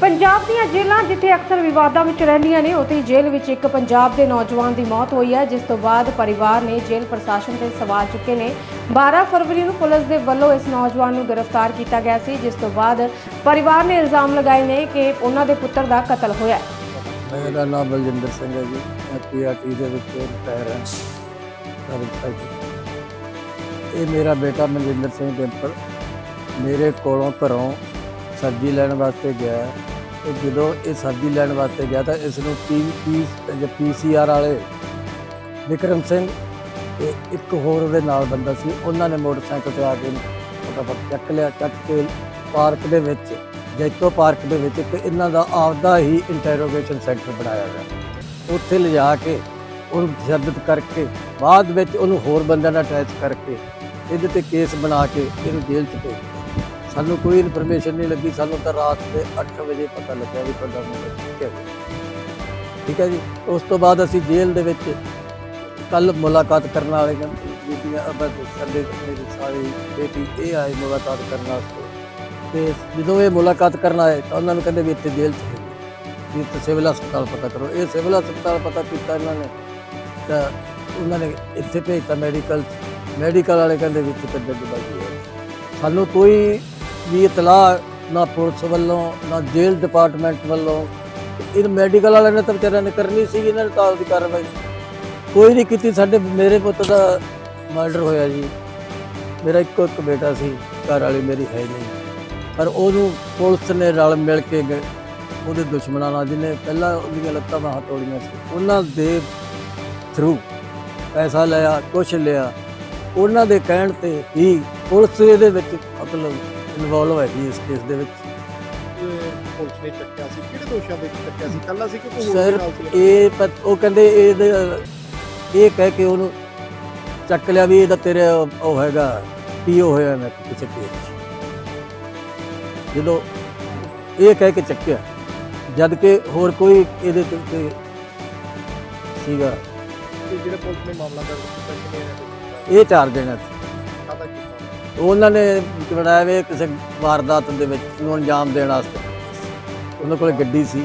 ਪੰਜਾਬ ਦੀਆਂ ਜੇਲ੍ਹਾਂ ਜਿੱਥੇ ਅਕਸਰ ਵਿਵਾਦਾਂ ਵਿੱਚ ਰਹਿੰਦੀਆਂ ਨੇ, ਉੱਥੇ ਹੀ ਜੇਲ੍ਹ ਵਿੱਚ ਇੱਕ ਪੰਜਾਬ ਦੇ ਨੌਜਵਾਨ ਦੀ ਮੌਤ ਹੋਈ ਹੈ, ਜਿਸ ਤੋਂ ਬਾਅਦ ਪਰਿਵਾਰ ਨੇ ਜੇਲ੍ਹ ਪ੍ਰਸ਼ਾਸਨ ਤੇ ਸਵਾਲ ਚੁੱਕੇ ਨੇ। 12 ਫਰਵਰੀ ਨੂੰ ਪੁਲਿਸ ਦੇ ਵੱਲੋਂ ਇਸ ਨੌਜਵਾਨ ਨੂੰ ਗ੍ਰਿਫਤਾਰ ਕੀਤਾ ਗਿਆ ਸੀ, ਜਿਸ ਤੋਂ ਬਾਅਦ ਪਰਿਵਾਰ ਨੇ ਇਲਜ਼ਾਮ ਲਗਾਏ ਨੇ ਕਿ ਉਹਨਾਂ ਦੇ ਪੁੱਤਰ ਦਾ ਕਤਲ ਹੋਇਆ ਹੈ। ਮੇਰਾ ਨਾਮ ਬਲਜਿੰਦਰ ਸਿੰਘ ਹੈ ਜੀ। ਮੈਂ ਦੇ ਵਿੱਚ ਰਿਟਾਇਰ ਹਾਂ। ਇਹ ਮੇਰਾ ਬੇਟਾ ਮਨਜਿੰਦਰ ਸਿੰਘ ਡਿੰਪਲ। ਮੇਰੇ ਕੋਲੋਂ ਘਰੋਂ ਸਬਜ਼ੀ ਲੈਣ ਵਾਸਤੇ ਗਿਆ ਤੇ ਜਦੋਂ ਇਹ ਸਬਜ਼ੀ ਲੈਣ ਵਾਸਤੇ ਗਿਆ ਤਾਂ ਇਸ ਨੂੰ ਪੀ ਪੀ ਪੀਸੀਆਰ ਵਾਲੇ ਵਿਕਰਮ ਸਿੰਘ ਤੇ ਇੱਕ ਹੋਰ ਦੇ ਨਾਲ ਬੰਦਾ ਸੀ, ਉਹਨਾਂ ਨੇ ਮੋਟਰਸਾਈਕਲ ਤੇ ਆ ਕੇ ਫਟਾਫਟ ਚੱਕ ਲਿਆ, ਚੱਕ ਕੇ ਪਾਰਕ ਦੇ ਵਿੱਚ, ਜੈਤੋ ਪਾਰਕ ਦੇ ਵਿੱਚ ਇੱਕ ਇਹਨਾਂ ਦਾ ਆਪਦਾ ਹੀ ਇੰਟਰੋਗੇਸ਼ਨ ਸੈਂਟਰ ਬਣਾਇਆ ਗਿਆ। ਉੱਥੇ ਲਿਜਾ ਕੇ ਉਹਨੂੰ ਤਸ਼ੱਦਦ ਕਰਕੇ, ਬਾਅਦ ਵਿੱਚ ਉਹਨੂੰ ਹੋਰ ਬੰਦਿਆਂ ਨਾਲ ਅਟੈਚ ਕਰਕੇ, ਇਹਦੇ ਤੇ ਕੇਸ ਬਣਾ ਕੇ ਇਹਨੂੰ ਜੇਲ੍ਹ 'ਚ ਭੇਜ ਸਾਨੂੰ ਕੋਈ ਇਨਫੋਰਮੇਸ਼ਨ ਨਹੀਂ ਲੱਗੀ, ਸਾਨੂੰ ਤਾਂ ਰਾਤ ਦੇ 8 ਵਜੇ ਪਤਾ ਲੱਗਿਆ ਵੀ ਤੁਹਾਡਾ ਮੁੰਡਾ ਠੀਕ ਹੈ। ਠੀਕ ਹੈ ਜੀ? ਉਸ ਤੋਂ ਬਾਅਦ ਅਸੀਂ ਜੇਲ੍ਹ ਦੇ ਵਿੱਚ ਕੱਲ ਮੁਲਾਕਾਤ ਕਰਨ ਵਾਲੇ ਗਏ ਬੀਬੀਆਂ ਅਬਦ ਸਾਡੇ ਮੇਰੀ ਸਾਰੀ ਬੇਟੀ, ਇਹ ਆਏ ਮੁਲਾਕਾਤ ਕਰਨ ਵਾਸਤੇ। ਤੇ ਜਦੋਂ ਇਹ ਮੁਲਾਕਾਤ ਕਰਨ ਆਏ, ਤਾਂ ਉਹਨਾਂ ਨੂੰ ਕਹਿੰਦੇ ਵੀ ਇੱਥੇ ਜੇਲ੍ਹ 'ਚ ਵੀ ਇੱਥੇ ਸਿਵਲ ਹਸਪਤਾਲ ਪਤਾ ਕਰੋ। ਇਹ ਸਿਵਲ ਹਸਪਤਾਲ ਪਤਾ ਕੀਤਾ ਇਹਨਾਂ ਨੇ, ਤਾਂ ਉਹਨਾਂ ਨੇ ਇੱਥੇ ਭੇਜਤਾ ਮੈਡੀਕਲ ਮੈਡੀਕਲ ਵਾਲੇ ਕਹਿੰਦੇ ਵੀ ਇੱਥੇ ਕੱਢਣ ਦੀ ਬਾਕੀ ਸਾਨੂੰ ਕੋਈ ਵੀ ਇਤਲਾਹ ਨਾ ਪੁਲਿਸ ਵੱਲੋਂ, ਨਾ ਜੇਲ੍ਹ ਡਿਪਾਰਟਮੈਂਟ ਵੱਲੋਂ। ਇਹ ਮੈਡੀਕਲ ਵਾਲਿਆਂ ਨੇ ਤਾਂ ਵਿਚਾਰਿਆਂ ਨੇ ਕਰਨੀ ਸੀ, ਇਹਨਾਂ ਨੇ ਤਾਂ ਆਪਦੀ ਕਾਰਵਾਈ। ਕੋਈ ਨਹੀਂ ਕੀਤੀ, ਸਾਡੇ, ਮੇਰੇ ਪੁੱਤ ਦਾ ਮਰਡਰ ਹੋਇਆ ਜੀ। ਮੇਰਾ ਇੱਕੋ ਇੱਕ ਬੇਟਾ ਸੀ, ਘਰ ਵਾਲੀ ਮੇਰੀ ਹੈ ਨਹੀਂ। ਪਰ ਉਹਨੂੰ ਪੁਲਿਸ ਨੇ ਰਲ ਮਿਲ ਕੇ ਗ- ਉਹਦੇ ਦੁਸ਼ਮਣਾਂ ਨਾਲ, ਜਿਹਨੇ ਪਹਿਲਾਂ ਉਹਦੀਆਂ ਲੱਤਾਂ ਬਾਹਾਂ ਤੋੜੀਆਂ ਸੀ, ਉਹਨਾਂ ਦੇ ਥਰੂ ਪੈਸਾ ਲਿਆ, ਕੁਛ ਲਿਆ। ਉਹਨਾਂ ਦੇ ਕਹਿਣ ਤੇ ਹੀ ਪੁਲਿਸ ਇਹਦੇ ਵਿੱਚ ਮਤਲਬ ਇਨਵੋਲਵ ਹੈ ਜੀ ਇਸ ਕੇਸ ਦੇ ਵਿੱਚ। ਇਹ ਪੁਲਿਸ ਨੇ ਚੱਕਿਆ ਸੀ। ਕਿਹੜੇ ਦੋਸ਼ਾਂ ਦੇ ਵਿੱਚ ਚੱਕਿਆ ਸੀ? ਕੱਲਾ ਸੀ ਕਿ ਕੋਈ ਹੋਰ ਸਰ ਨਾਲ ਸੀ? ਇਹ ਪਤ- ਉਹ ਕਹਿੰਦੇ ਇਹਦੇ ਇਹ ਕਹਿ ਕੇ ਉਹਨੂੰ ਚੱਕ ਲਿਆ ਵੀ ਇਹਦਾ ਤੇਰੇ ਉਹ ਹੈਗਾ ਪੀਓ ਹੋਇਆ ਮੈਂ ਕਿਸੇ ਕੇਸ 'ਚ। ਜਦੋਂ ਇਹ ਕਹਿ ਕੇ ਚੱਕਿਆ ਜਦ ਕਿ ਹੋਰ ਕੋਈ ਇਹਦੇ ਤੇ ਸੀਗਾ। ਤੇ ਜਿਹੜੇ ਪੁਲਿਸ ਨੇ ਮਾਮਲਾ ਦਰਜ ਕੀਤਾ ਨੇ? ਇਹ ਚਾਰ ਕਾਹਦਾ ਕੀਤਾ? ਉਹਨਾਂ ਨੇ ਬਣਾਇਆ ਵੇ ਕਿਸੇ ਵਾਰਦਾਤ ਦੇ ਵਿੱਚ ਨੂੰ ਅੰਜਾਮ ਦੇਣ ਵਾਸਤੇ। ਉਹਨਾਂ ਕੋਲ ਗੱਡੀ ਸੀ।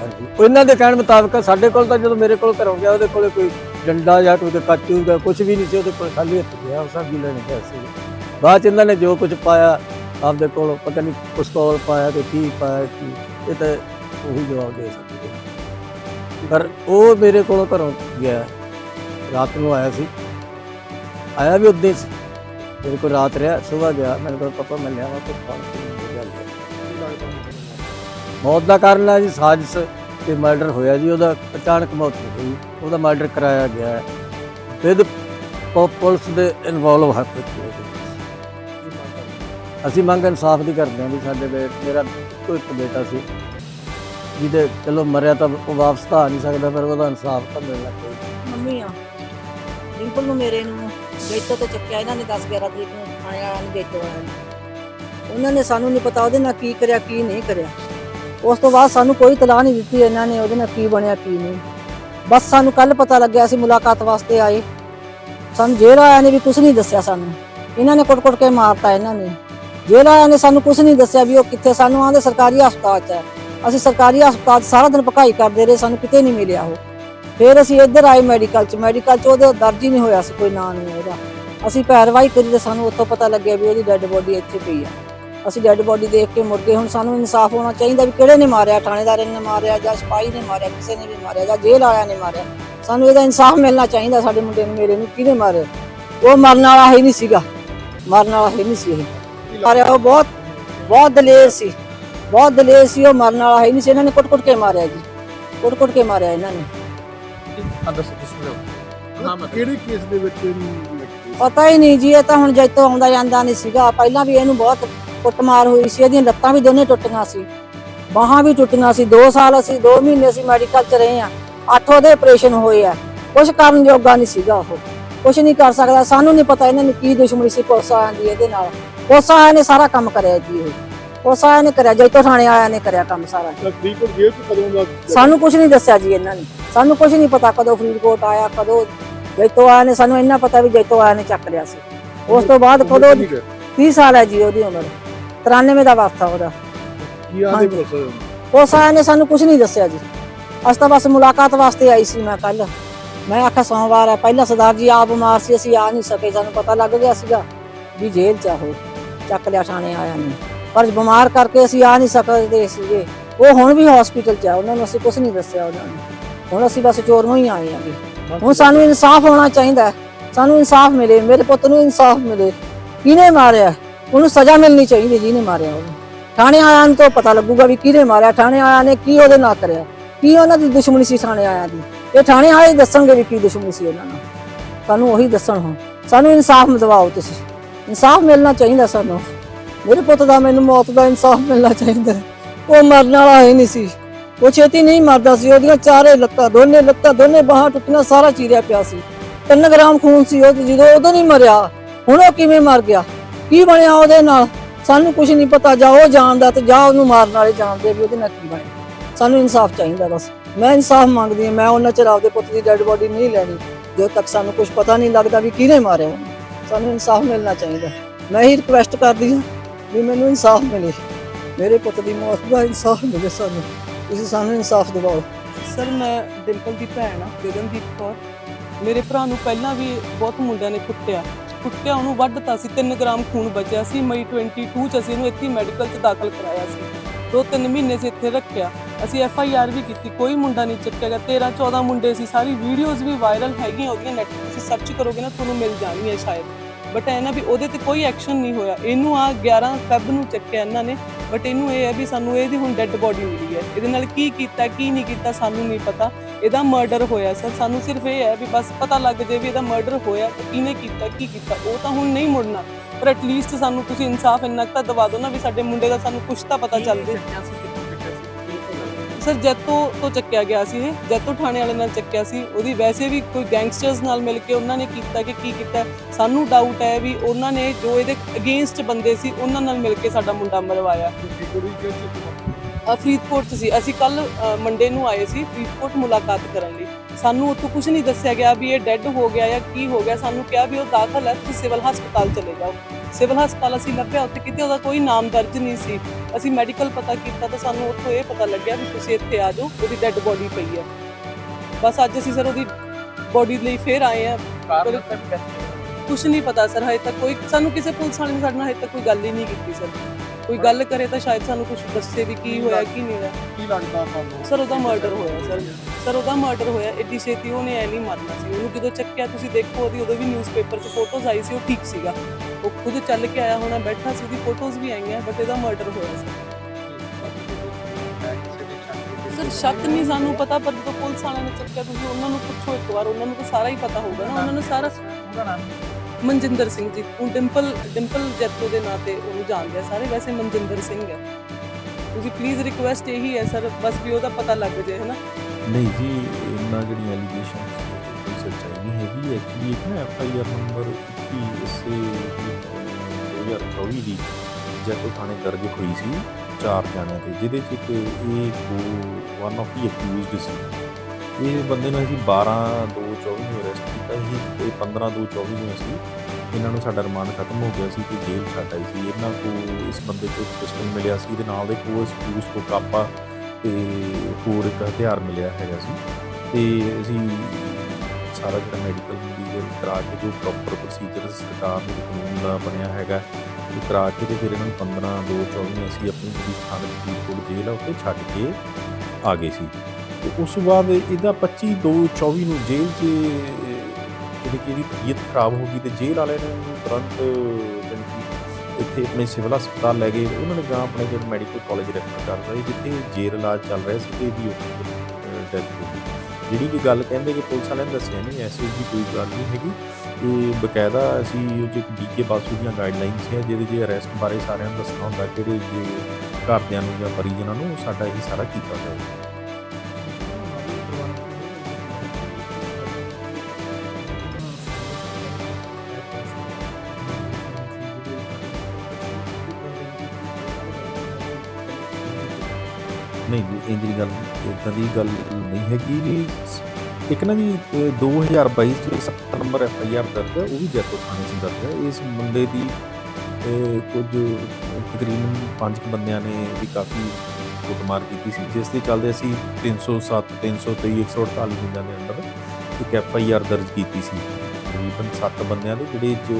ਹਾਂਜੀ। ਉਹਨਾਂ ਦੇ ਕਹਿਣ ਮੁਤਾਬਕ ਸਾਡੇ ਕੋਲ ਤਾਂ ਜਦੋਂ ਮੇਰੇ ਕੋਲ ਘਰੋਂ ਗਿਆ, ਉਹਦੇ ਕੋਲੇ ਕੋਈ ਡੰਡਾ ਜਾਂ ਕੋਈ ਕਾਚੂ ਦਾ ਕੁਝ ਵੀ ਨਹੀਂ ਸੀ, ਉਹਦੇ ਕੋਲ ਖਾਲੀ ਹੱਥ ਗਿਆ, ਉਹ ਸਭ ਲੈਣ ਗਿਆ ਸੀ ਬਾਅਦ ਚ ਇਹਨਾਂ ਨੇ ਜੋ ਕੁਝ ਪਾਇਆ, ਆਪਦੇ ਕੋਲ ਪਤਾ ਨਹੀਂ ਪਿਸਤੌਲ ਪਾਇਆ ਤੇ ਕੀ ਪਾਇਆ, ਕੀ ਇਹ ਤਾਂ ਉਹੀ ਜਵਾਬ ਦੇ ਸਕਦੇ ਪਰ ਉਹ ਮੇਰੇ ਕੋਲੋਂ ਘਰੋਂ ਗਿਆ, ਰਾਤ ਨੂੰ ਆਇਆ ਸੀ। ਆਇਆ ਵੀ ਉਦੋਂ ਸੀ। ਮੇਰੇ ਕੋਲ ਰਾਤ ਰਿਹਾ ਸਵੇਰ ਗਿਆ ਮੈਨੂੰ ਕੋਲ ਪਾਪਾ ਮੈਂ ਲਿਆਵਾਂ ਕੁਝ ਕੰਮ ਕੀ ਗੱਲ ਮੌਤ ਦਾ ਕਾਰਨ ਹੈ ਜੀ, ਸਾਜ਼ਿਸ਼ ਤੇ ਮਰਡਰ ਹੋਇਆ ਜੀ, ਉਹਦਾ ਅਚਾਨਕ ਮੌਤ ਹੋਈ ਉਹਦਾ ਮਰਡਰ ਕਰਾਇਆ ਗਿਆ ਹੈ। ਵਿਦ ਪੁਲਿਸ ਦੇ ਇਨਵੋਲਵ ਹੈ ਅਸੀਂ ਮੰਗ ਇਨਸਾਫ ਦੀ ਕਰਦੇ ਹਾਂ ਵੀ ਸਾਡੇ ਬੇਟ, ਮੇਰਾ ਇੱਕੋ ਇੱਕ ਬੇਟਾ ਸੀ, ਜਿਹਦੇ ਚਲੋ ਮਰਿਆ ਤਾਂ ਉਹ ਵਾਪਸ ਤਾਂ ਆ ਨਹੀਂ ਸਕਦਾ, ਪਰ ਉਹਦਾ ਇਨਸਾਫ ਤਾਂ ਮਿਲਣਾ ਚਾਹੀਦਾ। ਮੰਮੀ ਆ ਡਿੰਪਲ ਨੂੰ ਮੇਰੇ ਨੂੰ ਜੈਤੋ ਤੋਂ ਚੱਕਿਆ, ਇਹਨਾਂ ਨੇ 10 11 ਤਰੀਕ ਨੂੰ ਥਾਣੇ ਵਾਲਿਆਂ ਨੇ। ਜੈਤੋ ਉਹਨਾਂ ਨੇ ਸਾਨੂੰ ਨਹੀਂ ਪਤਾ ਉਹਦੇ ਨਾਲ ਕੀ ਕਰਿਆ, ਕੀ ਨਹੀਂ ਕਰਿਆ। ਉਸ ਤੋਂ ਬਾਅਦ ਸਾਨੂੰ ਕੋਈ ਤਲਾਹ ਨਹੀਂ ਦਿੱਤੀ ਇਹਨਾਂ ਨੇ ਉਹਦੇ ਨਾਲ ਕੀ ਬਣਿਆ, ਕੀ ਨਹੀਂ। ਬਸ ਸਾਨੂੰ ਕੱਲ ਪਤਾ ਲੱਗਿਆ ਸੀ ਮੁਲਾਕਾਤ ਵਾਸਤੇ ਆਏ। ਸਾਨੂੰ ਜੇਲ੍ਹ ਆਇਆ ਨੇ ਵੀ ਕੁਝ ਨਹੀਂ ਦੱਸਿਆ ਸਾਨੂੰ। ਇਹਨਾਂ ਨੇ ਕੁੱਟ-ਕੁੱਟ ਕੇ ਮਾਰਤਾ ਇਹਨਾਂ ਨੇ। ਜੇਲ੍ਹ ਆਇਆ ਨੇ ਸਾਨੂੰ ਕੁਝ ਨਹੀਂ ਦੱਸਿਆ ਵੀ ਉਹ ਕਿੱਥੇ ਸਾਨੂੰ ਆਂਦੇ ਸਰਕਾਰੀ ਹਸਪਤਾਲ 'ਚ ਹੈ ਅਸੀਂ ਸਰਕਾਰੀ ਹਸਪਤਾਲ 'ਚ ਸਾਰਾ ਦਿਨ ਭਕਾਈ ਕਰਦੇ ਰਹੇ, ਸਾਨੂੰ ਕਿਤੇ ਨਹੀਂ ਮਿਲਿਆ ਉਹ। ਫਿਰ ਅਸੀਂ ਇੱਧਰ ਆਏ ਮੈਡੀਕਲ 'ਚ। ਮੈਡੀਕਲ 'ਚ ਉਹਦਾ ਦਰਜ ਹੀ ਨਹੀਂ ਹੋਇਆ ਸੀ, ਕੋਈ ਨਾਂ ਨਹੀਂ ਉਹਦਾ। ਅਸੀਂ ਪੈਰਵਾਈ ਕਰੀ ਤੇ ਸਾਨੂੰ ਉੱਥੋਂ ਪਤਾ ਲੱਗਿਆ ਵੀ ਉਹਦੀ ਡੈੱਡ ਬੋਡੀ ਇੱਥੇ ਪਈ ਆ। ਅਸੀਂ ਡੈੱਡ ਬੋਡੀ ਦੇਖ ਕੇ ਮੁੜ ਗਏ। ਹੁਣ ਸਾਨੂੰ ਇਨਸਾਫ ਹੋਣਾ ਚਾਹੀਦਾ ਵੀ ਕਿਹੜੇ ਨੇ ਮਾਰਿਆ। ਥਾਣੇਦਾਰ ਨੇ ਮਾਰਿਆ ਜਾਂ ਸਿਪਾਹੀ ਨੇ ਮਾਰਿਆ, ਕਿਸੇ ਨੇ ਵੀ ਮਾਰਿਆ ਜਾਂ ਜੇਲ੍ਹ ਵਾਲਿਆਂ ਨੇ ਮਾਰਿਆ। ਸਾਨੂੰ ਇਹਦਾ ਇਨਸਾਫ ਮਿਲਣਾ ਚਾਹੀਦਾ ਸਾਡੇ ਮੁੰਡੇ ਨੂੰ, ਮੇਰੇ ਨੂੰ। ਕਿਹਨੇ ਮਾਰਿਆ? ਉਹ ਮਰਨ ਵਾਲਾ ਹੀ ਨਹੀਂ ਸੀਗਾ। ਮਰਨ ਵਾਲਾ ਹੀ ਨਹੀਂ ਸੀ ਇਹ। ਮਾਰਿਆ, ਉਹ ਬਹੁਤ ਬਹੁਤ ਦਲੇਰ ਸੀ। ਬਹੁਤ ਦਲੇਰ ਸੀ, ਉਹ ਮਰਨ ਵਾਲਾ ਹੀ ਨਹੀਂ ਸੀ। ਇਹਨਾਂ ਨੇ ਕੁੱਟ-ਕੁੱਟ ਕੇ ਮਾਰਿਆ ਜੀ। ਕੁੱਟ-ਕੁੱਟ ਕੇ ਮਾਰਿਆ ਇਹਨਾਂ ਨੇ। ਕਿਹੜੇ ਕੇਸ ਦੇ ਵਿੱਚ ਇਹਨੂੰ ਲੈ ਕੇ ਗਏ ਸੀ? ਪਤਾ ਹੀ ਨਹੀਂ ਜੀ ਇਹ ਤਾਂ ਹੁਣ ਜੈਤੋਂ ਆਉਂਦਾ ਜਾਂਦਾ ਨਹੀਂ ਸੀਗਾ। ਪਹਿਲਾਂ ਵੀ ਇਹਨੂੰ ਬਹੁਤ ਕੁੱਟਮਾਰ ਹੋਈ ਸੀ ਇਹਦੀਆਂ ਲੱਤਾਂ ਵੀ ਦੋਨੇ ਟੁੱਟੀਆਂ ਸੀ। ਬਾਹਾਂ ਵੀ ਟੁੱਟੀਆਂ ਸੀ। 2 ਸਾਲ ਅਸੀਂ 2 ਮਹੀਨੇ ਅਸੀਂ ਮੈਡੀਕਲ ਚ ਰਹੇ ਆ ਅੱਠ ਉਹਦੇ ਆਪਰੇਸ਼ਨ ਹੋਏ ਆ। ਕੁਝ ਕਰਨ ਯੋਗਾ ਨਹੀਂ ਸੀਗਾ ਉਹ। ਕੁਝ ਨਹੀਂ ਕਰ ਸਕਦਾ। ਸਾਨੂੰ ਨਹੀਂ ਪਤਾ ਇਹਨਾਂ ਨੇ ਕੀ ਦੁਸ਼ਮਣੀ ਸੀ ਪੁਲਿਸ ਦੀ ਇਹਦੇ ਨਾਲ। ਪੁਲਿਸ ਵਾਲਿਆਂ ਨੇ ਸਾਰਾ ਕੰਮ ਕਰਿਆ ਜੀ ਇਹ। ਪੁਲਿਸ ਵਾਲਿਆਂ ਨੇ ਕਰਿਆ ਜੈਤੋਂ ਥਾਣੇ ਆਇਆ ਨੇ ਕਰਿਆ ਕੰਮ ਸਾਰਾ। ਤਾਂ ਫਰੀਦਕੋਟ ਜੇਲ੍ਹ ਚ ਕਦੋਂ ਦਾ? ਸਾਨੂੰ ਕੁਝ ਨਹੀਂ ਦੱਸਿਆ ਜੀ ਇਹਨਾਂ ਨੇ। ਸਾਨੂੰ ਕੁਝ ਨਹੀਂ ਪਤਾ ਕਦੋਂ ਫਰੀਦਕੋਟ ਆਇਆ ਕਦੋਂ ਜੈਤੋ ਆਇਆ ਨੇ। ਸਾਨੂੰ ਇੰਨਾ ਪਤਾ ਵੀ ਜੈਤੋ ਆਇਆ ਨੇ ਚੱਕ ਲਿਆ ਸੀ। ਉਸ ਤੋਂ ਬਾਅਦ ਕਦੋਂ ਠੀਕ ਹੈ? 30 ਸਾਲ ਹੈ ਜੀ ਉਹਦੀ ਉਮਰ। 93 ਦਾ ਵਕਤ ਆ ਉਹਦਾ। ਕੀ ਆਦੇ ਹਾਂਜੀ। ਪੁਲਿਸ ਉਸ ਆਇਆ ਨੇ ਸਾਨੂੰ ਕੁਝ ਨਹੀਂ ਦੱਸਿਆ ਜੀ। ਅਸੀਂ ਤਾਂ ਬਸ ਮੁਲਾਕਾਤ ਵਾਸਤੇ ਆਈ ਸੀ ਮੈਂ ਕੱਲ ਮੈਂ ਆਖਿਆ ਸੋਮਵਾਰ ਹੈ। ਪਹਿਲਾਂ ਸਰਦਾਰ ਜੀ ਆ ਬਿਮਾਰ ਸੀ ਅਸੀਂ ਆ ਨਹੀਂ ਸਕੇ। ਸਾਨੂੰ ਪਤਾ ਲੱਗ ਗਿਆ ਸੀਗਾ ਵੀ ਜੇਲ੍ਹ ਚ ਆ ਉਹ। ਚੱਕ ਲਿਆ ਥਾਣੇ ਆਇਆ ਨਹੀਂ। ਪਰ ਬਿਮਾਰ ਕਰਕੇ ਅਸੀਂ ਆ ਨਹੀਂ ਸਕਦੇ ਸੀਗੇ। ਉਹ ਹੁਣ ਵੀ ਹਸਪੀਟਲ ਚ ਆ ਉਹਨਾਂ ਨੂੰ ਅਸੀਂ ਕੁਝ ਨਹੀਂ ਦੱਸਿਆ ਉਹਨਾਂ ਨੂੰ। ਹੁਣ ਅਸੀਂ ਬਸ ਚੋਰੋਂ ਹੀ ਆਏ ਆਂਗੇ ਹੁਣ ਸਾਨੂੰ ਇਨਸਾਫ ਹੋਣਾ ਚਾਹੀਦਾ ਹੈ। ਸਾਨੂੰ ਇਨਸਾਫ ਮਿਲੇ ਮੇਰੇ ਪੁੱਤ ਨੂੰ ਇਨਸਾਫ ਮਿਲੇ। ਕਿਹਨੇ ਮਾਰਿਆ? ਉਹਨੂੰ ਸਜ਼ਾ ਮਿਲਣੀ ਚਾਹੀਦੀ ਜਿਹਨੇ ਮਾਰਿਆ ਉਹਨੂੰ। ਥਾਣੇ ਆਇਆਂ ਨੂੰ ਤਾਂ ਪਤਾ ਲੱਗੂਗਾ ਵੀ ਕਿਹਨੇ ਮਾਰਿਆ ਥਾਣੇ ਆਇਆਂ ਨੇ ਕੀ ਉਹਦੇ ਨਾਲ ਕਰਿਆ। ਕੀ ਉਹਨਾਂ ਦੀ ਦੁਸ਼ਮਣੀ ਸੀ ਥਾਣੇ ਆਇਆਂ ਦੀ? ਇਹ ਥਾਣੇ ਆਏ ਦੱਸਣਗੇ ਵੀ ਕੀ ਦੁਸ਼ਮਣੀ ਸੀ ਉਹਨਾਂ ਨਾਲ। ਸਾਨੂੰ ਉਹੀ ਦੱਸਣ ਹੁਣ। ਸਾਨੂੰ ਇਨਸਾਫ ਦਿਵਾਓ ਤੁਸੀਂ। ਇਨਸਾਫ ਮਿਲਣਾ ਚਾਹੀਦਾ ਸਾਨੂੰ। ਮੇਰੇ ਪੁੱਤ ਦਾ ਮੈਨੂੰ ਮੌਤ ਦਾ ਇਨਸਾਫ ਮਿਲਣਾ ਚਾਹੀਦਾ ਉਹ ਮਰਨ ਵਾਲਾ ਹੈ ਨਹੀਂ ਸੀ। ਉਹ ਛੇਤੀ ਨਹੀਂ ਮਰਦਾ ਸੀ। ਉਹਦੀਆਂ ਚਾਰੇ ਲੱਤਾਂ, ਦੋਨੇ ਲੱਤਾਂ, ਦੋਨੇ ਬਾਹਾਂ ਟੁੱਟੀਆਂ, ਸਾਰਾ ਚੀਰਿਆ ਪਿਆ ਸੀ। 3 ਗ੍ਰਾਮ ਖੂਨ ਸੀ ਉਹ ਜਦੋਂ ਉਦੋਂ ਨਹੀਂ ਮਰਿਆ, ਹੁਣ ਉਹ ਕਿਵੇਂ ਮਰ ਗਿਆ? ਕੀ ਬਣਿਆ ਉਹਦੇ ਨਾਲ? ਸਾਨੂੰ ਕੁਝ ਨਹੀਂ ਪਤਾ। ਜਾ ਉਹ ਜਾਣਦਾ ਤੇ ਜਾ ਉਹਨੂੰ ਮਾਰਨ ਵਾਲੇ ਜਾਣਦੇ ਵੀ ਉਹਦੇ ਨਾਲ ਕੀ ਬਣਿਆ। ਸਾਨੂੰ ਇਨਸਾਫ ਚਾਹੀਦਾ ਬਸ। ਮੈਂ ਇਨਸਾਫ ਮੰਗਦੀ ਹਾਂ। ਮੈਂ ਉਹਨਾਂ ਚਿਰ ਆਪਦੇ ਪੁੱਤ ਦੀ ਡੈੱਡ ਬੋਡੀ ਨਹੀਂ ਲੈਣੀ। ਜਦੋਂ ਤੱਕ ਸਾਨੂੰ ਕੁਝ ਪਤਾ ਨਹੀਂ ਲੱਗਦਾ ਵੀ ਕਿਹਨੇ ਮਾਰਿਆ ਸਾਨੂੰ ਇਨਸਾਫ ਮਿਲਣਾ ਚਾਹੀਦਾ। ਮੈਂ ਹੀ ਰਿਕੁਐਸਟ ਕਰਦੀ ਹਾਂ ਵੀ ਮੈਨੂੰ ਇਨਸਾਫ ਮਿਲੇ। ਮੇਰੇ ਪੁੱਤ ਦੀ ਮੌਤ ਦਾ ਇਨਸਾਫ ਮਿਲੇ ਸਾਨੂੰ। ਤੁਸੀਂ ਸਾਨੂੰ ਇਨਸਾਫ ਦਿਵਾਓ। ਸਰ, ਮੈਂ ਡਿੰਪਲ ਦੀ ਭੈਣ ਆ ਗਗਨਦੀਪ ਕੌਰ। ਮੇਰੇ ਭਰਾ ਨੂੰ ਪਹਿਲਾਂ ਵੀ ਬਹੁਤ ਮੁੰਡਿਆਂ ਨੇ ਕੁੱਟਿਆ। ਕੁੱਟਿਆ ਉਹਨੂੰ ਵੱਢਤਾ ਸੀ 3 ਗ੍ਰਾਮ ਖੂਨ ਬਚਿਆ ਸੀ। ਮਈ 22 ਚ ਅਸੀਂ ਇਹਨੂੰ ਇੱਥੇ ਮੈਡੀਕਲ 'ਚ ਦਾਖਲ ਕਰਾਇਆ ਸੀ। ਦੋ ਤਿੰਨ ਮਹੀਨੇ ਸੀ ਇੱਥੇ ਰੱਖਿਆ। ਅਸੀਂ ਐਫ ਆਈ ਆਰ ਵੀ ਕੀਤੀ, ਕੋਈ ਮੁੰਡਾ ਨਹੀਂ ਚੱਕਿਆ ਗਿਆ। 13 14 ਮੁੰਡੇ ਸੀ, ਸਾਰੀ ਵੀਡੀਓਜ਼ ਵੀ ਵਾਇਰਲ ਹੈਗੀਆਂ ਉਹਦੀਆਂ। ਨੈਟ ਤੁਸੀਂ ਸਰਚ ਕਰੋਗੇ ਨਾ, ਤੁਹਾਨੂੰ ਮਿਲ ਜਾਣਗੀਆਂ ਸ਼ਾਇਦ। ਬਟ ਇਹ ਨਾ ਵੀ ਉਹਦੇ ਤੇ ਕੋਈ ਐਕਸ਼ਨ ਨਹੀਂ ਹੋਇਆ। ਇਹਨੂੰ ਆ 11 ਫੈਬ ਨੂੰ ਚੱਕਿਆ ਇਹਨਾਂ ਨੇ। ਬਟ ਇਹਨੂੰ ਇਹ ਹੈ ਵੀ ਸਾਨੂੰ ਇਹਦੀ ਹੁਣ ਡੈੱਡ ਬੋਡੀ ਮਿਲੀ ਹੈ। ਇਹਦੇ ਨਾਲ ਕੀ ਕੀਤਾ, ਕੀ ਨਹੀਂ ਕੀਤਾ ਸਾਨੂੰ ਨਹੀਂ ਪਤਾ। ਇਹਦਾ ਮਰਡਰ ਹੋਇਆ ਸਰ। ਸਾਨੂੰ ਸਿਰਫ ਇਹ ਹੈ ਵੀ ਬਸ ਪਤਾ ਲੱਗ ਜੇ ਵੀ ਇਹਦਾ ਮਰਡਰ ਹੋਇਆ ਕਿਹਨੇ ਕੀਤਾ, ਕੀ ਕੀਤਾ। ਉਹ ਤਾਂ ਹੁਣ ਨਹੀਂ ਮੁੜਨਾ। ਪਰ ਐਟਲੀਸਟ ਸਾਨੂੰ ਤੁਸੀਂ ਇਨਸਾਫ ਇੰਨਾ ਕੁ ਤਾਂ ਦਵਾ ਦਿਓ ਨਾ ਵੀ ਸਾਡੇ ਮੁੰਡੇ ਦਾ ਸਾਨੂੰ ਕੁਝ ਤਾਂ ਪਤਾ ਚੱਲ ਜੇ ਸਰ, ਜੈਤੋ ਤੋਂ ਚੱਕਿਆ ਗਿਆ ਸੀ ਇਹ। ਜੈਤੋ ਥਾਣੇ ਵਾਲੇ ਨਾਲ ਚੱਕਿਆ ਸੀ। ਉਹਦੀ ਵੈਸੇ ਵੀ ਕੋਈ ਗੈਂਗਸਟਰਸ ਨਾਲ ਮਿਲ ਕੇ ਉਹਨਾਂ ਨੇ ਕੀਤਾ ਕਿ ਕੀ ਕੀਤਾ। ਸਾਨੂੰ ਡਾਊਟ ਹੈ ਵੀ ਉਹਨਾਂ ਨੇ ਜੋ ਇਹਦੇ ਅਗੇਂਸਟ ਬੰਦੇ ਸੀ, ਉਹਨਾਂ ਨਾਲ ਮਿਲ ਕੇ ਸਾਡਾ ਮੁੰਡਾ ਮਰਵਾਇਆ। ਫਰੀਦਕੋਟ 'ਚ ਸੀ। ਅਸੀਂ ਕੱਲ ਮੰਡੇ ਨੂੰ ਆਏ ਸੀ ਫਰੀਦਕੋਟ ਮੁਲਾਕਾਤ ਕਰਨ ਲਈ। ਸਾਨੂੰ ਉੱਥੋਂ ਕੁਝ ਨਹੀਂ ਦੱਸਿਆ ਗਿਆ ਵੀ ਇਹ ਡੈੱਡ ਹੋ ਗਿਆ ਜਾਂ ਕੀ ਹੋ ਗਿਆ। ਸਾਨੂੰ ਕਿਹਾ ਵੀ ਉਹ ਦਾਖਲ ਹੈ ਤੁਸੀਂ ਸਿਵਲ ਹਸਪਤਾਲ ਚਲੇ ਜਾਓ। ਸਿਵਲ ਹਸਪਤਾਲ ਅਸੀਂ ਲੱਭਿਆ ਉੱਥੇ ਕਿਤੇ ਉਹਦਾ ਕੋਈ ਨਾਮ ਦਰਜ ਨਹੀਂ ਸੀ। ਅਸੀਂ ਮੈਡੀਕਲ ਪਤਾ ਕੀਤਾ ਤਾਂ ਸਾਨੂੰ ਉੱਥੋਂ ਇਹ ਪਤਾ ਲੱਗਿਆ ਵੀ ਤੁਸੀਂ ਇੱਥੇ ਆ ਜਾਓ ਉਹਦੀ ਡੈੱਡ ਬੋਡੀ ਪਈ ਹੈ। ਬਸ ਅੱਜ ਅਸੀਂ ਸਰ ਉਹਦੀ ਬੋਡੀ ਲਈ ਫੇਰ ਆਏ ਆ ਕੁਝ ਨਹੀਂ ਪਤਾ ਸਰ ਹਜੇ ਤੱਕ ਕੋਈ ਸਾਨੂੰ ਕਿਸੇ ਪੁਲਿਸ ਵਾਲੇ ਨੇ ਸਾਡੇ ਨਾਲ ਹਜੇ ਤੱਕ ਕੋਈ ਗੱਲ ਹੀ ਨਹੀਂ ਕੀਤੀ ਸਰ। ਕੋਈ ਗੱਲ ਕਰੇ ਤਾਂ ਸ਼ਾਇਦ ਸਾਨੂੰ ਕੁਝ ਦੱਸੇ ਵੀ ਕੀ ਹੋਇਆ ਕੀ ਨਹੀਂ ਹੋਇਆ। ਕੀ ਲੱਗਦਾ ਤੁਹਾਨੂੰ? ਸਰ ਉਹਦਾ ਮਰਡਰ ਹੋਇਆ ਸਰ। ਸਰ ਉਹਦਾ ਮਰਡਰ ਹੋਇਆ। ਏਡੀ ਛੇਤੀ ਉਹਨੇ ਐ ਨਹੀਂ ਮਰਨਾ ਸੀ। ਉਹਨੂੰ ਜਦੋਂ ਚੱਕਿਆ ਤੁਸੀਂ ਦੇਖੋ ਉਹਦੀ ਉਦੋਂ ਵੀ ਨਿਊਜ਼ਪੇਪਰ 'ਚ ਫੋਟੋਜ਼ ਆਈ ਸੀ ਉਹ ਠੀਕ ਸੀਗਾ। ਉਹ ਖੁਦ ਚੱਲ ਕੇ ਆਇਆ ਹੋਣਾ ਬੈਠਾ ਸੀ ਉਹਦੀ ਫੋਟੋਜ਼ ਵੀ ਆਈਆਂ ਬਟ ਇਹਦਾ ਮਰਡਰ ਹੋਇਆ ਸਰ ਸਰ ਸ਼ੱਕ ਨਹੀਂ ਸਾਨੂੰ ਪਤਾ ਪਰ ਜਦੋਂ ਪੁਲਿਸ ਵਾਲਿਆਂ ਨੇ ਚੱਕਿਆ ਤੁਸੀਂ ਉਹਨਾਂ ਨੂੰ ਪੁੱਛੋ ਇੱਕ ਵਾਰ। ਉਹਨਾਂ ਨੂੰ ਤਾਂ ਸਾਰਾ ਹੀ ਪਤਾ ਹੋਊਗਾ ਨਾ। ਉਹਨਾਂ ਨੂੰ ਸਾਰਾ ਮਨਜਿੰਦਰ ਸਿੰਘ ਜੀ, ਉਹ ਡਿੰਪਲ ਡਿੰਪਲ ਜੱਤੋ ਦੇ ਨਾਂ ਤੇ ਉਹਨੂੰ ਜਾਣਦੇ ਆ ਸਾਰੇ, ਵੈਸੇ ਮਨਜਿੰਦਰ ਸਿੰਘ ਹੈ ਤੁਸੀਂ ਪਲੀਜ਼ ਰਿਕੁਐਸਟ ਇਹੀ ਹੈ ਸਰ, ਬਸ ਵੀ ਉਹਦਾ ਪਤਾ ਲੱਗ ਜੇ ਹੈ ਨਹੀਂ ਜੀ ਇਹਨਾਂ ਜਿਹੜੀਆਂ ਐਲੀਗੇਸ਼ਨ ਕੋਈ ਸੱਚਾਈ ਨਹੀਂ ਹੈਗੀ ਐਕਚੁਅਲੀ ਇੱਕ ਨਾ ਐਫ ਨੰਬਰ 21 ਇਸੇ 2024 ਦੀ ਜੈਤੋ ਥਾਣੇ ਦਰਜ ਹੋਈ ਸੀ, ਚਾਰ ਜਾਣਿਆਂ ਤੇ, ਜਿਹਦੇ ਚ ਇੱਕ ਇਹ ਦੋ ਵਨ ਆਫ ਦੀ ਅਕਿਊਜ਼ਡ ਸੀ। ਇਹ ਬੰਦੇ ਨੂੰ ਅਸੀਂ 12 2 24 ਨੂੰ ਅਰੈਸਟ ਸੀ ਤੇ 15 2 24 ਨੂੰ ਅਸੀਂ ਇਹਨਾਂ ਨੂੰ ਸਾਡਾ ਰਿਮਾਂਡ ਖਤਮ ਹੋ ਗਿਆ ਸੀ ਤੇ ਜੇਲ੍ਹ ਛੱਡ ਆਈ ਸੀ। ਇਹਨਾਂ ਕੋਲ ਇਸ ਬੰਦੇ ਕੋਲ ਪਿਸਟਲ ਮਿਲਿਆ ਸੀ ਇਹਦੇ ਨਾਲ ਦੇ ਕੋਲ ਉਸ ਕੋ ਕਾਪਾ ਤੇ ਹੋਰ ਇੱਕ ਹਥਿਆਰ ਮਿਲਿਆ ਹੈਗਾ ਸੀ। ਤੇ ਅਸੀਂ ਸਾਰਾ ਜਿਹੜਾ ਮੈਡੀਕਲ ਲੀਗਲ ਕਰਾ ਕੇ ਜੋ ਪ੍ਰੋਪਰ ਪ੍ਰੋਸੀਜਰ ਸਰਕਾਰ ਦੇ ਕਾਨੂੰਨ ਦਾ ਬਣਿਆ ਹੈਗਾ, ਉਹ ਕਰਾ ਕੇ ਤੇ ਫਿਰ ਇਹਨਾਂ ਨੂੰ 15 2 24 ਨੂੰ ਅਸੀਂ ਆਪਣੀ ਜਿਹੜੀ ਸਥਾਨਕ ਫਰੀਦਕੋਟ ਜੇਲ੍ਹ ਆ, ਉੱਥੇ ਛੱਡ ਕੇ ਆ ਗਏ ਸੀ। ਤੇ ਉਸ ਤੋਂ ਬਾਅਦ ਇਹਦਾ 25 2 24 ਨੂੰ ਜੇਲ੍ਹ 'ਚ ਜਿਹੜੀ ਕਿ ਇਹਦੀ ਤਬੀਅਤ ਖਰਾਬ ਹੋ ਗਈ ਤੇ ਜੇਲ੍ਹ ਵਾਲਿਆਂ ਨੇ ਤੁਰੰਤ, ਜਾਣੀ ਕਿ ਇੱਥੇ ਆਪਣੇ ਸਿਵਲ ਹਸਪਤਾਲ ਲੈ ਗਏ। ਉਹਨਾਂ ਨੇ ਗਾਂ ਆਪਣੇ ਜਿਹੜਾ ਮੈਡੀਕਲ ਕਾਲਜ ਰੈਫਰ ਕਰ ਰਹੇ ਜਿੱਥੇ ਜੇਲ੍ਹ ਇਲਾਜ ਚੱਲ ਰਿਹਾ ਸੀ ਤੇ ਇਹਦੀ ਡੈਥ ਹੋ ਗਈ। ਜਿਹੜੀ ਵੀ ਗੱਲ ਕਹਿੰਦੇ ਕਿ ਪੁਲਿਸ ਵਾਲਿਆਂ ਨੇ ਦੱਸਿਆ ਨਹੀਂ, ਐਸੀ ਦੀ ਕੋਈ ਗੱਲ ਨਹੀਂ ਹੈਗੀ। ਇਹ ਬਕਾਇਦਾ ਅਸੀਂ ਉਹ 'ਚ ਇੱਕ ਡੀਕੇ ਬਾਸੂ ਦੀਆਂ ਗਾਈਡਲਾਈਨਸ ਹੈ, ਜਿਹਦੇ ਜੇ ਅਰੈਸਟ ਬਾਰੇ ਸਾਰਿਆਂ ਨੂੰ ਦੱਸਣਾ ਹੁੰਦਾ, ਕਿਹੜੇ ਘਰਦਿਆਂ ਨੂੰ ਜਾਂ ਪਰਿਜਨਾਂ ਨੂੰ ਸਾਡਾ ਇਹ ਸਾਰਾ ਕੀਤਾ ਹੋਇਆ ਨਹੀਂ ਜੀ ਇੰਜ ਦੀ ਗੱਲ ਇਦਾਂ ਦੀ ਗੱਲ ਨਹੀਂ ਹੈਗੀ ਵੀ ਇੱਕ ਨਾ ਜੀ ਅਹ 2022 ਚ 7 ਨੰਬਰ ਐਫ ਆਈ ਆਰ ਦਰਜ ਹੈ, ਉਹ ਵੀ ਜੈਤੋ ਥਾਣੇ 'ਚ ਦਰਜ ਹੈ। ਇਸ ਮੁੰਡੇ ਦੀ ਕੁਝ ਤਕਰੀਬਨ ਪੰਜ ਕੁ ਬੰਦਿਆਂ ਨੇ ਵੀ ਕਾਫੀ ਕੁੱਟਮਾਰ ਕੀਤੀ ਸੀ, ਜਿਸ ਦੇ ਚੱਲਦੇ ਅਸੀਂ 307 323 148 ਬੰਦਿਆਂ ਦੇ ਅੰਦਰ ਇੱਕ ਐਫ ਆਈ ਆਰ ਦਰਜ ਕੀਤੀ ਸੀ। ਤਕਰੀਬਨ 7 ਬੰਦਿਆਂ ਦੇ ਜਿਹੜੇ ਚ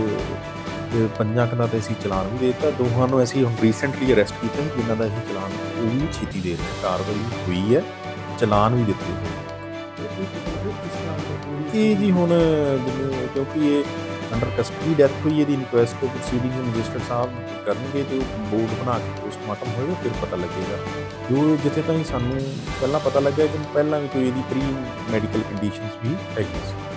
ਪੰਜਾਂ ਕਨਾਂ ਤੇ ਅਸੀਂ ਚਲਾਨ ਵੀ ਦੇ ਦਿੱਤਾ। ਦੋਹਾਂ ਨੂੰ ਅਸੀਂ ਹੁਣ ਰੀਸੈਂਟਲੀ ਅਰੈਸਟ ਕੀਤਾ ਸੀ, ਜਿਨ੍ਹਾਂ ਦਾ ਅਸੀਂ ਚਲਾਨ ਉਹ ਵੀ ਛੇਤੀ ਦੇ ਰਹੇ ਕਾਰਵਾਈ ਹੋਈ ਹੈ ਚਲਾਨ ਵੀ ਦਿੱਤੇ ਇਹ ਜੀ ਹੁਣ ਜਿਵੇਂ ਕਿਉਂਕਿ ਇਹ ਅੰਡਰ ਕਸਟਡੀ ਡੈਥ ਹੋਈ ਇਹਦੀ ਇਨਕੁਐਸਟ ਪ੍ਰੋਸੀਡਿੰਗ ਮੈਜਿਸਟਰੇਟ ਸਾਹਿਬ ਕਰਨਗੇ ਤੇ ਉਹ ਬੋਰਡ ਬਣਾ ਕੇ ਪੋਸਟਮਾਰਟਮ ਹੋਏਗਾ ਫਿਰ ਪਤਾ ਲੱਗੇਗਾ। ਜੋ ਜਿੱਥੇ ਤਾਈਂ ਸਾਨੂੰ ਪਹਿਲਾਂ ਪਤਾ ਲੱਗਿਆ ਕਿ ਪਹਿਲਾਂ ਵੀ ਕੋਈ ਇਹਦੀ ਪ੍ਰੀ ਮੈਡੀਕਲ ਕੰਡੀਸ਼ਨਸ ਵੀ ਹੈਗੀ ਸੀ।